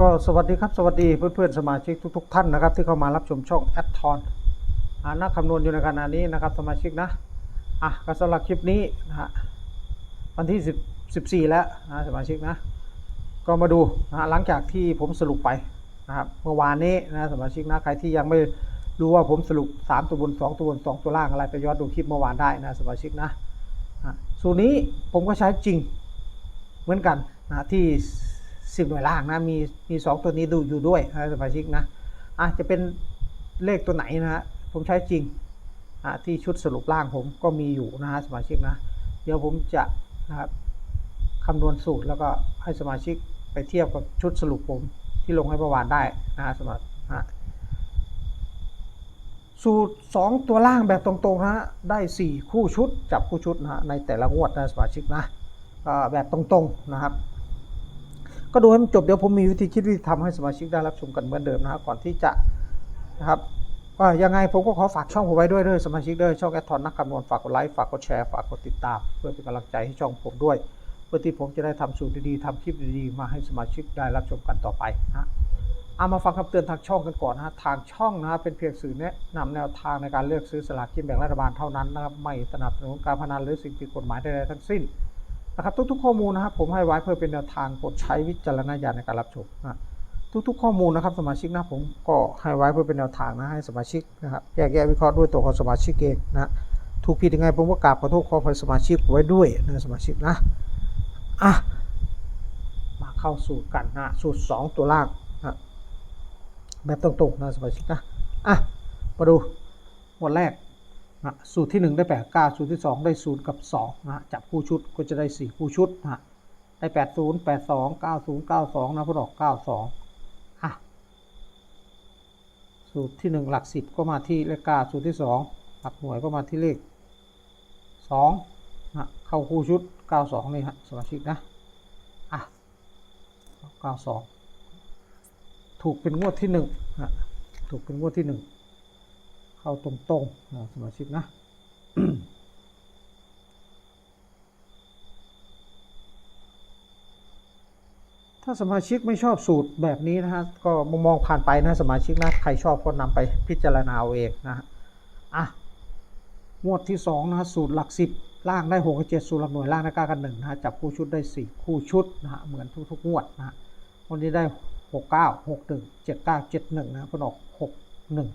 ก็สวัสดีครับสวัสดีเพื่อนๆสมาชิกทุก ๆ ท่านนะครับ ที่เข้ามารับชมช่องแอดทอนนักคำนวณอยู่ในขณะนี้นะครับ สมาชิกนะอะก็สำหรับคลิปนี้นะฮะวันที่10 14 แล้วนะสมาชิกนะ ก็มาดูนะหลังจากที่ผมสรุปไปนะครับเมื่อวานนี้นะสมาชิกนะใครที่ยังไม่รู้ว่าผมสรุป 3 ตัวบน 2 ตัวบน 2 ตัวล่างอะไรไปย้อนดูคลิปเมื่อวานได้นะสมาชิกนะอะสูตรนี้ผมก็ใช้จริงเหมือนกันนะที่ สิบหน่วยล่างนะมีมีสองตัวนี้ดูอยู่ด้วยนะสมาชิกนะอะจะเป็นเลขตัวไหนนะฮะผมใช้จริงอะที่ชุดสรุปล่างผมก็มีอยู่นะฮะสมาชิกนะเดี๋ยวผมจะนะครับคำนวณสูตรแล้วก็ให้สมาชิกไปเทียบกับชุดสรุปผมที่ลงให้เมื่อวานได้นะฮะสมาชิกนะสูตร 2 ตัวล่างแบบตรงๆนะฮะได้ 4 คู่ชุดจับคู่ชุดนะฮะในแต่ละงวดนะสมาชิกนะแบบตรงๆนะครับ ก็ดูให้มันจบเดี๋ยวผมมีวิธีคิดวิธีทำให้สมาชิกได้รับชมกันเหมือนเดิมนะฮะก่อนที่จะนะครับก็ยังไงผมก็ขอฝากช่องผมไว้ด้วยเด้อสมาชิกเด้อช่องแอดทอนนักคำนวณฝากกดไลค์ฝากกดแชร์ฝากกดติดตาม เพื่อเป็นกำลังใจให้ช่องผมด้วย เพื่อที่ผมจะได้ทำสูตรดีๆทำคลิปดีๆมาให้สมาชิกได้รับชมกันต่อไปนะฮะเอามาฟังคำเตือนทางช่องกันก่อนนะฮะทางช่องนะฮะเป็นเพียงสื่อแนะนำแนวทางในการเลือกซื้อสลากกินแบ่งรัฐบาลเท่านั้นนะครับไม่สนับสนุนการพนันหรือสิ่งผิดกฎหมายใดๆทั้งสิ้น นะครับทุกๆข้อมูลนะครับผมให้ไว้เพื่อเป็นแนวทางโปรดใช้วิจารณญาณในการรับชมนะทุกๆข้อมูลนะครับสมาชิกนะผมก็ให้ไว้เพื่อเป็นแนวทางนะให้สมาชิกนะครับแยกแยะวิเคราะห์ด้วยตัวของสมาชิกเองนะถูกผิดยังไงผมก็กราบขอโทษขออภัยสมาชิกไว้ด้วยนะสมาชิกนะอะมาเข้าสู่กันนะสูตร 2 ตัวล่างนะแบบตรงๆนะสมาชิกนะอะมาดูหมวดแรก นะสูตรที่ 1 ได้8 9สูตรที่ 2 ได้ 0 กับ2นะจับคู่ชุดก็จะได้ 4 คู่ชุดนะได้ 8 0 8 2 9 0 9 2นะพอดอก 9 2อะสูตรที่ 1 หลัก 10 ก็มาที่เลข9สูตรที่ 2 หลักหน่วยก็มาที่เลข2นะเข้าคู่ชุด 92 นี่ฮะสมาชิกนะอะ92 ถูกเป็นงวดที่หนึ่งนะถูกเป็นงวดที่หนึ่ง เข้าตรงๆนะสมาชิกนะถ้าสมาชิกไม่ชอบสูตรแบบนี้นะฮะก็มองผ่านไปนะสมาชิกนะใครชอบก็นำไปพิจารณาเอาเองนะฮะอะงวดที่สองนะฮะสูตรหลักสิบล่างได้หกกับเจ็ดสูตรหลักหน่วยล่างได้เก้ากันหนึ่งนะฮะจับคู่ชุดได้สี่คู่ชุดนะฮะเหมือนทุกๆงวดนะฮะวันนี้ได้หกเก้าหกหนึ่งเจ็ดเก้าเจ็ดหนึ่งนะก็ออกหกหนึ่ง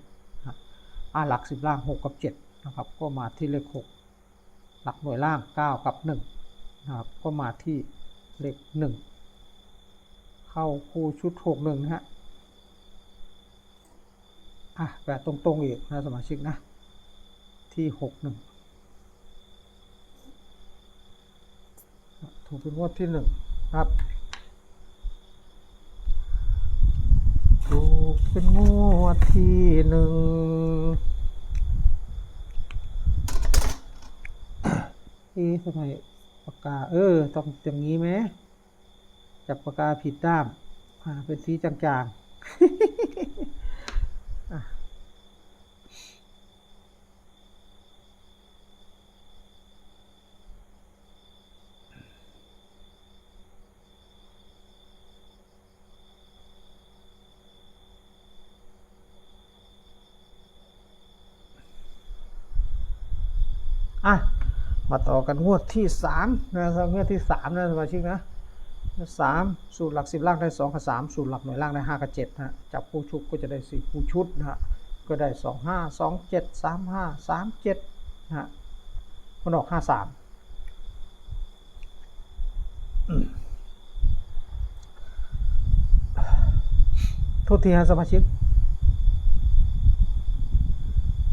อ่าหลักสิบล่าง 6 กับ7นะครับก็มาที่เลข 6 หลักหน่วยล่าง 9 กับ1นะครับก็มาที่เลข 1 เข้าคู่ชุด 6 1 นะฮะอะแบบตรงๆอีกนะสมาชิกนะ ที่ 6 1 ถูกเป็นงวดที่ 1 ครับถูกเป็นงวดที่ 1 อ๊ะทำไมปากกา เออ ต้องอย่างนี้ไหมจับปากกาผิดด้ามอ่าเป็นสีจางๆ อะอะ มาต่อกันงวดที่สามนะครับงวดที่สามนะสมาชิกนะสามสูตรหลักสิบล่างได้สองกับสามสูตรหลักหน่วยล่างได้ห้ากับเจ็ดนะฮะจับคู่ชุดก็จะได้สี่คู่ชุดนะฮะก็ได้สองห้าสองเจ็ดสามห้าสามเจ็ดนะฮะมันออกห้าสามโทษทีฮะสมาชิก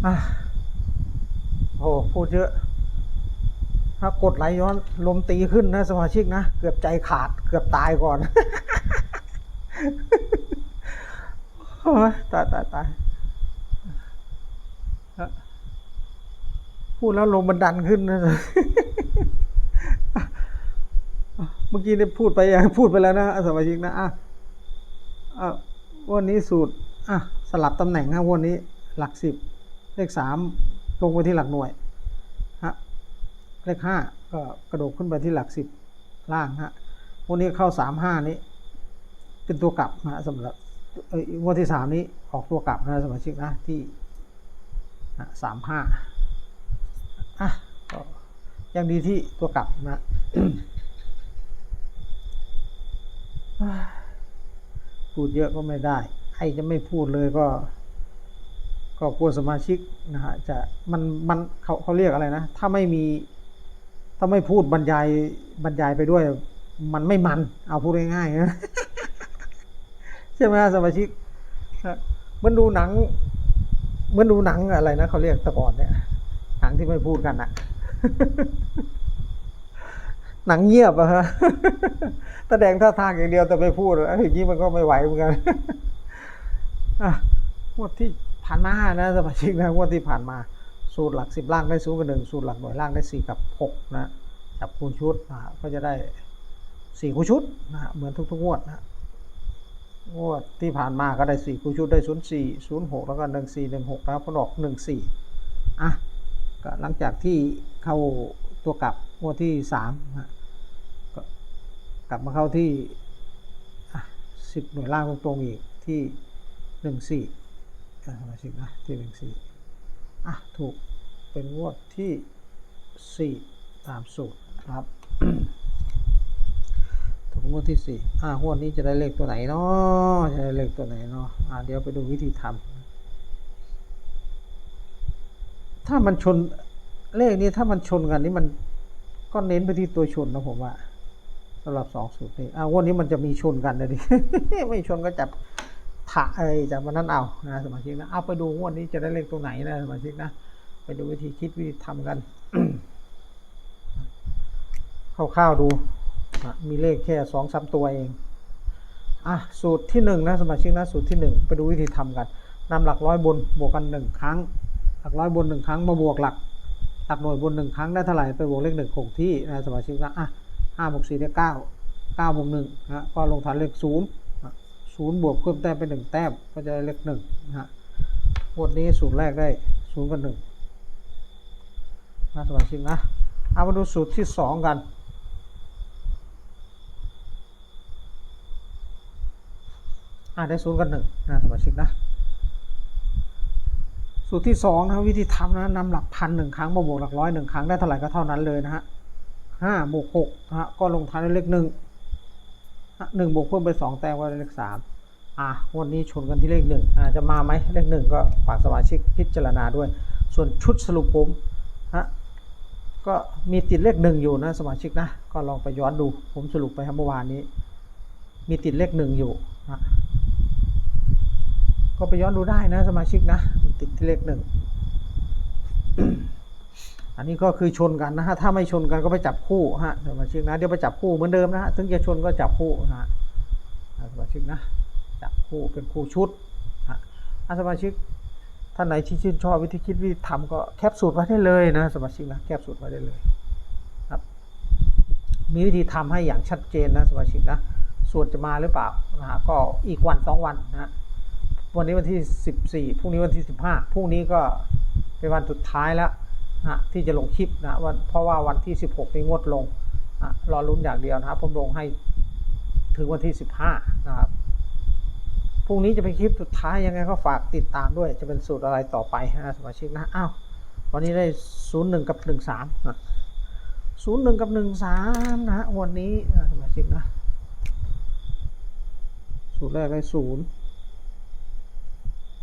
อะโอ้พูดเยอะ ถ้ากดไหลย้อนลมตีขึ้นนะสมาชิกนะ เกือบใจขาดเกือบตายก่อนตายตายตายพูดแล้วลมมันดันขึ้นนะเมื่อกี้เนี่ยพูดไปยังพูดไปแล้วนะสมาชิกนะอะอะวันนี้สูตรอะสลับตำแหน่งครับวันนี้หลักสิบเลขสามลงไปที่หลักหน่วย เลขห้าก็กระโดดขึ้นไปที่หลักสิบล่างฮะวันนี้เข้าสามห้านี้เป็นตัวกลับนะสำหรับเอ้ยงวดที่สามนี้ออกตัวกลับนะสมาชิกนะที่สามห้าอะก็ยังดีที่ตัวกลับนะพูดเยอะก็ไม่ได้ใครจะไม่พูดเลยก็ ก็กลัวสมาชิกนะฮะจะมันมันเขาเขาเรียกอะไรนะ ถ้าไม่มี ถ้าไม่พูดบรรยายบรรยายไปด้วย มันไม่มัน เอาพูดง่ายๆนะใช่ไหมสมาชิกเหมันดูหนังเหมันดูหนังอะไรนะเขาเรียกตะก่อนเนี่ย หนังที่ไม่พูดกันอะหนังเงียบอะฮะแสดงท่าทางอย่างเดียวแต่ไม่พูดอะไรอย่างนี้มันก็ไม่ไหวเหมือนกันอะงวดที่ผ่านมานะสมาชิกนะงวดที่ผ่านมา สูตรหลักสิบล่างได้ศูนย์กับหนึ่งสูตรหลักหน่วยล่างได้สี่กับหกนะจับคูณชุดนะก็จะได้สี่คูณชุดนะเหมือนทุกๆงวดนะงวดที่ผ่านมาก็ได้สี่คูณชุดได้ศูนย์สี่ศูนย์หกแล้วก็หนึ่งสี่หนึ่งหกนะผลออกหนึ่งสี่อะก็หลังจากที่เข้าตัวกลับงวดที่สามนะก็กลับมาเข้าที่สิบหน่วยล่างตรงๆอีกที่หนึ่งสี่สมาชิกนะที่หนึ่งสี่ อะ ถูกเป็นงวดที่ 4 ตามสูตรนะครับ ถูกงวดที่ 4 อะงวดนี้จะได้เลขตัวไหนเนาะจะได้เลขตัวไหนเนาะอะเดี๋ยวไปดูวิธีทำถ้ามันชนเลขนี้ถ้ามันชนกันนี่มันก็เน้นไปที่ตัวชนนะผมว่าสำหรับสองสูตรนี้อะงวดนี้มันจะมีชนกันเลยดิไม่ชนก็จับ ถะเอยจากวันนั้นเอานะสมาชิกนะเอาไปดูงวดนี้จะได้เลขตรงไหนนะสมาชิกนะไปดูวิธีคิดวิธีทำกันคร่าวๆดูมีเลขแค่สองสามตัวเองอะสูตรที่หนึ่งนะสมาชิกนะสูตรที่หนึ่งไปดูวิธีทำกันนำหลักร้อยบนบวกกันหนึ่งครั้ง หลักร้อยบนหนึ่งครั้งมาบวกหลักหลักหน่วยบนหนึ่งครั้งได้เท่าไหร่ไปบวกเลขหนึ่งคงที่นะสมาชิกนะอะห้าบวกสี่ได้เก้าเก้าบวกหนึ่งนะก็ลงฐานเลขศูนย์ ศูนย์บวกเพิ่มแต้มเป็นหนึ่งแต้มก็จะได้เลขหนึ่งนะฮะงวดนี้สูตรแรกได้ศูนย์กับหนึ่งนะสมาชิกนะเอามาดูสูตรที่สองกันอ่าได้ศูนย์กับหนึ่งนะสมาชิกนะสูตรที่สองนะวิธีทำนะนำหลักพันหนึ่งครั้งมาบวกหลักร้อยหนึ่งครั้งได้เท่าไหร่ก็เท่านั้นเลยนะฮะห้าบวกหกนะฮะก็ลงท้ายด้วยเลขหนึ่ง หนึ่งบวกเพิ่มไปสองแต้มก็ได้เลขสามอะวันนี้ชนกันที่เลขหนึ่งอ่าจะมาไหมเลขหนึ่งก็ฝากสมาชิกพิจารณาด้วย ส่วนชุดสรุปผมฮะก็มีติดเลขหนึ่งอยู่นะสมาชิกนะก็ลองไปย้อนดูผมสรุปไปครับเมื่อวานนี้ มีติดเลขหนึ่งอยู่นะก็ไปย้อนดูได้นะสมาชิกนะ ติดที่เลขหนึ่ง อันนี้ก็คือชนกันนะฮะ ถ้าไม่ชนกันก็ไปจับคู่ฮะสมาชิกนะ เดี๋ยวไปจับคู่เหมือนเดิมนะฮะ ถึงจะชนก็จับคู่นะฮะสมาชิกนะ จับคู่เป็นคู่ชุดฮะอ่าสมาชิกท่านไหนที่ชื่นชอบวิธีคิดวิธีทำก็แคปสูตรไว้ได้เลยนะสมาชิกนะ แคปสูตรไว้ได้เลยครับ มีวิธีทำให้อย่างชัดเจนนะสมาชิกนะ ส่วนจะมาหรือเปล่านะฮะ ก็อีกวันสองวันนะฮะ วันนี้วันที่14พรุ่งนี้วันที่15พรุ่งนี้ก็เป็นวันสุดท้ายแล้ว นะที่จะลงคลิปนะวันเพราะว่าวันที่ 16 นี้งดลงนะรอรุ้นอย่างเดียวนะครับผมลงให้ถึงวันที่ 15 นะครับพรุ่งนี้จะเป็นคลิปสุดท้ายยังไงก็ฝากติดตามด้วย จะเป็นสูตรอะไรต่อไปนะสมาชิกนะอ้าววันนี้ได้ 01 กับ 13นะ01 กับ 13 นะฮะวันนี้นะสมาชิกนะ สูตรแรกได้ 0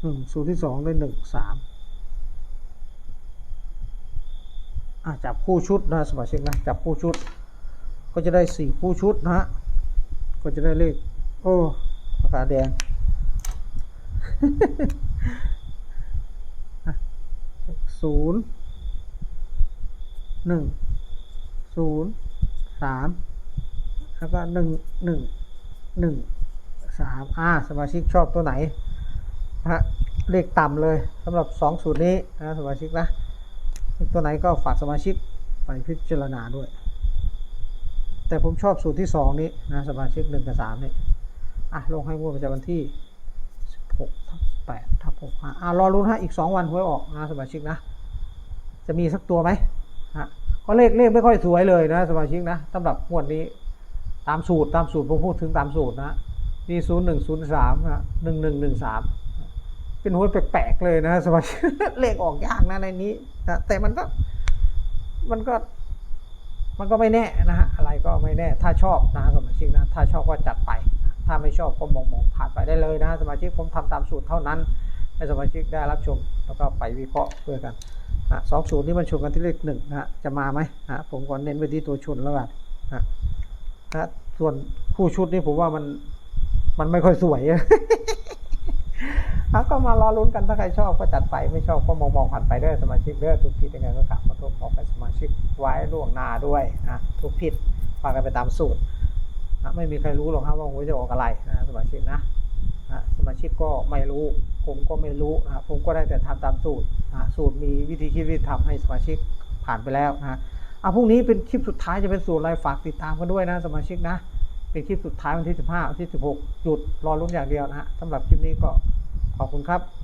1 สูตรที่ 2 ได้ 1 3 จับคู่ชุดนะสมาชิกนะจับคู่ชุด ก็จะได้สี่คู่ชุดนะฮะก็จะได้เลขโอ้ปากกาแดงศูนย์หนึ่งศูนย์สามแล้วก็หนึ่งหนึ่งหนึ่งสามอ่าสมาชิกชอบตัวไหนนะฮะเลขต่ำเลยสำหรับ2สูตรนี้นะสมาชิกนะ ตัวไหนก็ฝากสมาชิกไปพิจารณาด้วย แต่ผมชอบสูตรที่ 2 นี้นะสมาชิก 1 กับ 3 นี่อะลงให้งวดประจำวันที่ 16ทับ8ทับ6อะอะรอรุ้นฮะอีก 2 วันหวยออกนะสมาชิกนะ จะมีสักตัวไหมฮะก็เลขเลขไม่ค่อยสวยเลยนะสมาชิกนะสำหรับงวดนี้ตามสูตรตามสูตรผมพูดถึงตามสูตรนะมีศูนย์หนึ่งศูนย์สามฮะหนึ่งหนึ่งหนึ่งสาม เป็นหัวแปลกๆเลยนะสมาชิกเลขออกยากนะในนี้นะแต่มันก็มันก็มันก็ไม่แน่นะฮะอะไรก็ไม่แน่ ถ้าชอบนะสมาชิกนะ ถ้าชอบก็จัดไป ถ้าไม่ชอบก็มองมองผ่านไปได้เลยนะสมาชิกผมทำตามสูตรเท่านั้นให้สมาชิกได้รับชม แล้วก็ไปวิเคราะห์เพื่อกันนะสองสูตรนี้มันชนกันที่เลขหนึ่งนะจะมาไหมนะผมก่อนเน้นไปที่ตัวชนแล้วกันนะนะส่วนคู่ชุดนี่ผมว่ามันมันไม่ค่อยสวย อะก็มารอลุ้นกันถ้าใครชอบก็จัดไปไม่ชอบก็มองมองผ่านไปด้อสมาชิกเด้อทุกผิดยังไงก็กลับขอโทษขอไปสมาชิกไว้ล่วงหน้าด้วยนะทุกผิดฝากกันไปตามสูตรนะไม่มีใครรู้หรอกครับว่าหวยจะออกอะไรนะสมาชิกนะนะสมาชิกก็ไม่รู้ผมก็ไม่รู้นะผมก็ได้แต่ทำตามสูตรนะสูตรมีวิธีคิดวิธีทำให้สมาชิกผ่านไปแล้วนะอะพรุ่งนี้เป็นคลิปสุดท้ายจะเป็นสูตรอะไรฝากติดตามกันด้วยนะสมาชิกนะเป็นคลิปสุดท้ายวันที่ 15วันที่ 16 หยุดรอลุ้นอย่างเดียวนะฮะสำหรับคลิปนี้ก็ ขอบคุณครับ